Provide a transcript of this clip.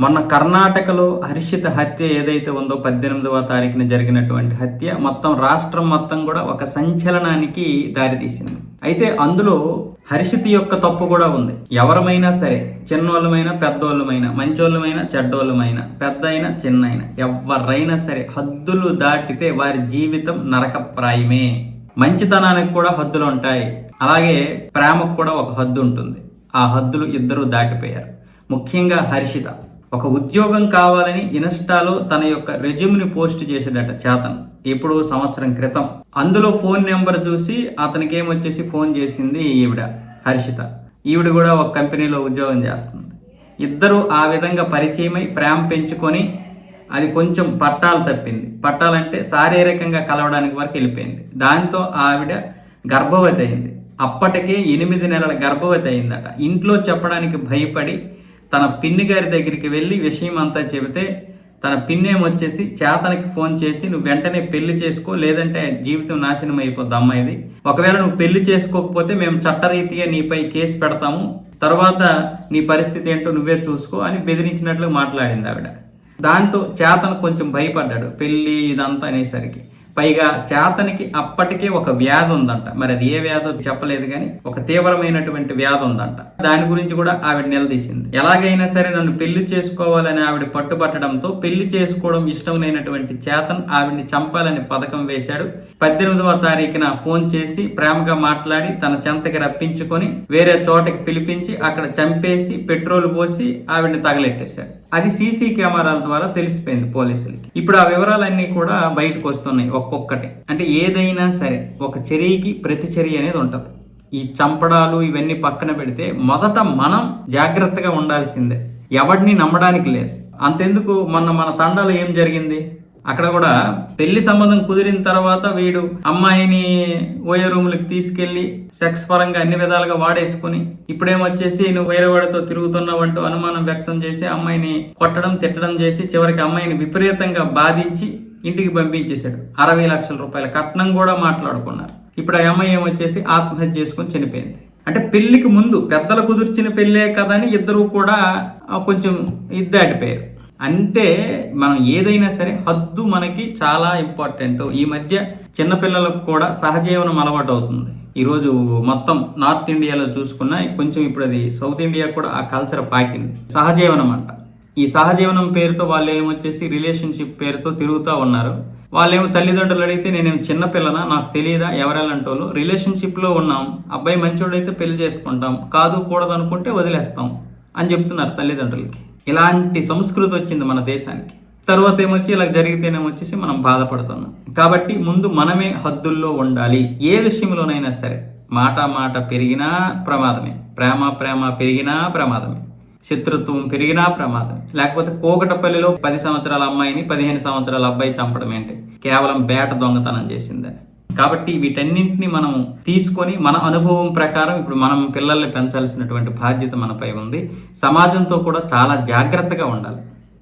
మొన్న కర్ణాటకలో హర్షిత హత్య ఏదైతే ఉందో పద్దెనిమిదవ తారీఖున జరిగినటువంటి హత్య మొత్తం రాష్ట్రం మొత్తం కూడా ఒక సంచలనానికి దారితీసింది. అయితే అందులో హర్షిత యొక్క తప్పు కూడా ఉంది. ఎవరమైనా సరే చిన్నోళ్ళమైనా పెద్దోళ్ళమైనా మంచోళ్ళమైనా చెడ్డోళ్ళమైనా పెద్ద అయినా చిన్న అయినా ఎవరైనా సరే హద్దులు దాటితే వారి జీవితం నరకప్రాయమే. మంచితనానికి కూడా హద్దులు ఉంటాయి. అలాగే ప్రేమకు కూడా ఒక హద్దు ఉంటుంది. ఆ హద్దులు ఇద్దరు దాటిపోయారు. ముఖ్యంగా హర్షిత. ఒక ఉద్యోగం కావాలని ఇన్స్టాలో తన యొక్క రెజ్యూమ్ని పోస్ట్ చేసాడట చేతన్ ఎప్పుడు సంవత్సరం క్రితం. అందులో ఫోన్ నెంబర్ చూసి అతనికి ఏమొచ్చేసి ఫోన్ చేసింది ఈవిడ హర్షిత. ఈవిడ కూడా ఒక కంపెనీలో ఉద్యోగం చేస్తుంది. ఇద్దరు ఆ విధంగా పరిచయమై ప్రేమ పెంచుకొని అది కొంచెం పట్టాలు తప్పింది. పట్టాలంటే శారీరకంగా కలవడానికి వరకు వెళ్ళిపోయింది. దాంతో ఆవిడ గర్భవతి అయింది. అప్పటికే ఎనిమిది నెలల గర్భవతి అయిందట. ఇంట్లో చెప్పడానికి భయపడి తన పిన్ని గారి దగ్గరికి వెళ్ళి విషయం అంతా చెబితే తన పిన్నేమొచ్చేసి చేతనకి ఫోన్ చేసి నువ్వు వెంటనే పెళ్ళి చేసుకో లేదంటే జీవితం నాశనం అయిపోద్ది అమ్మాయిది. ఒకవేళ నువ్వు పెళ్ళి చేసుకోకపోతే మేము చట్టరీతిగా నీపై కేసు పెడతాము. తర్వాత నీ పరిస్థితి ఏంటో నువ్వే చూసుకో అని బెదిరించినట్లు మాట్లాడింది ఆవిడ. దాంతో చేతను కొంచెం భయపడ్డాడు. పెళ్ళి ఇదంతా అనేసరికి. పైగా చేతనికి అప్పటికే ఒక వ్యాధి ఉందంట. మరి అది ఏ వ్యాధో చెప్పలేదు కానీ ఒక తీవ్రమైనటువంటి వ్యాధి ఉందంట. దాని గురించి కూడా ఆవిడ నిలదీసింది. ఎలాగైనా సరే నన్ను పెళ్ళి చేసుకోవాలని ఆవిడ పట్టుబట్టడంతో పెళ్ళి చేసుకోవడం ఇష్టం లేనటువంటి చేతన్ ఆవిడ్ని చంపాలని పథకం వేశాడు. పద్దెనిమిదవ తారీఖున ఫోన్ చేసి ప్రేమగా మాట్లాడి తన చెంతకి రప్పించుకొని వేరే చోటకి పిలిపించి అక్కడ చంపేసి పెట్రోల్ పోసి ఆవిడ్ని తగలెట్టేశాడు. అది సీసీ కెమెరాల ద్వారా తెలిసిపోయింది పోలీసులకి. ఇప్పుడు ఆ వివరాలన్నీ కూడా బయటకు వస్తున్నాయి ఒక్కొక్కటి. అంటే ఏదైనా సరే ఒక చర్యకి ప్రతి చర్య అనేది ఉంటుంది. ఈ చంపడాలు ఇవన్నీ పక్కన పెడితే మొదట మనం జాగ్రత్తగా ఉండాల్సిందే. ఎవడిని నమ్మడానికి లేదు. అంతెందుకు మొన్న మన తండాలో ఏం జరిగింది? అక్కడ కూడా పెళ్ళి సంబంధం కుదిరిన తర్వాత వీడు అమ్మాయిని ఓయే రూములకు తీసుకెళ్ళి సెక్స్ పరంగా అన్ని విధాలుగా వాడేసుకుని ఇప్పుడేమొచ్చేసి నువ్వు వేరే వాడితో తిరుగుతున్నావు అంటూ అనుమానం వ్యక్తం చేసి అమ్మాయిని కొట్టడం తిట్టడం చేసి చివరికి అమ్మాయిని విపరీతంగా బాధించి ఇంటికి పంపించేశాడు. అరవై లక్షల రూపాయల కట్నం కూడా మాట్లాడుకున్నారు. ఇప్పుడు ఆ అమ్మాయి ఏమొచ్చేసి ఆత్మహత్య చేసుకుని చనిపోయింది. అంటే పెళ్ళికి ముందు పెద్దలు కుదిర్చిన పెళ్ళే కదని ఇద్దరు కూడా కొంచెం ఇద్దాటిపోయారు అంటే మనం ఏదైనా సరే హద్దు మనకి చాలా ఇంపార్టెంట్ ఈ మధ్య చిన్నపిల్లలకు కూడా సహజీవనం అలవాటు అవుతుంది. ఈరోజు మొత్తం నార్త్ ఇండియాలో చూసుకున్నా కొంచెం ఇప్పుడు అది సౌత్ ఇండియా కూడా ఆ కల్చర్ పాకింది. సహజీవనం అంట. ఈ సహజీవనం పేరుతో వాళ్ళు ఏమొచ్చేసి రిలేషన్షిప్ పేరుతో తిరుగుతూ ఉన్నారు. వాళ్ళేమో తల్లిదండ్రులు అడిగితే నేనేం చిన్నపిల్లనా నాకు తెలియదా ఎవరెళ్ళంటోళ్ళు? రిలేషన్షిప్లో ఉన్నాం. అబ్బాయి మంచోడైతే పెళ్ళి చేసుకుంటాం. కాదు కూడదు అనుకుంటే వదిలేస్తాం అని చెప్తున్నారు తల్లిదండ్రులకి. ఇలాంటి సంస్కృతి వచ్చింది మన దేశానికి. తర్వాత ఏమొచ్చి ఇలా జరిగితేనేమొచ్చేసి మనం బాధపడుతున్నాం. కాబట్టి ముందు మనమే హద్దుల్లో ఉండాలి. ఏ విషయంలోనైనా సరే మాట మాట పెరిగినా ప్రమాదమే. ప్రేమ ప్రేమ పెరిగినా ప్రమాదమే. శత్రుత్వం పెరిగినా ప్రమాదం లేకపోతే కోకటపల్లిలో పది సంవత్సరాల అమ్మాయిని పదిహేను సంవత్సరాల అబ్బాయి చంపడం ఏంటి కేవలం బేట దొంగతనం చేసిందని. కాబట్టి వీటన్నింటిని మనం తీసుకొని మన అనుభవం ప్రకారం ఇప్పుడు మనం పిల్లల్ని పెంచాల్సినటువంటి బాధ్యత మనపై ఉంది. సమాజంతో కూడా చాలా జాగ్రత్తగా ఉండాలి.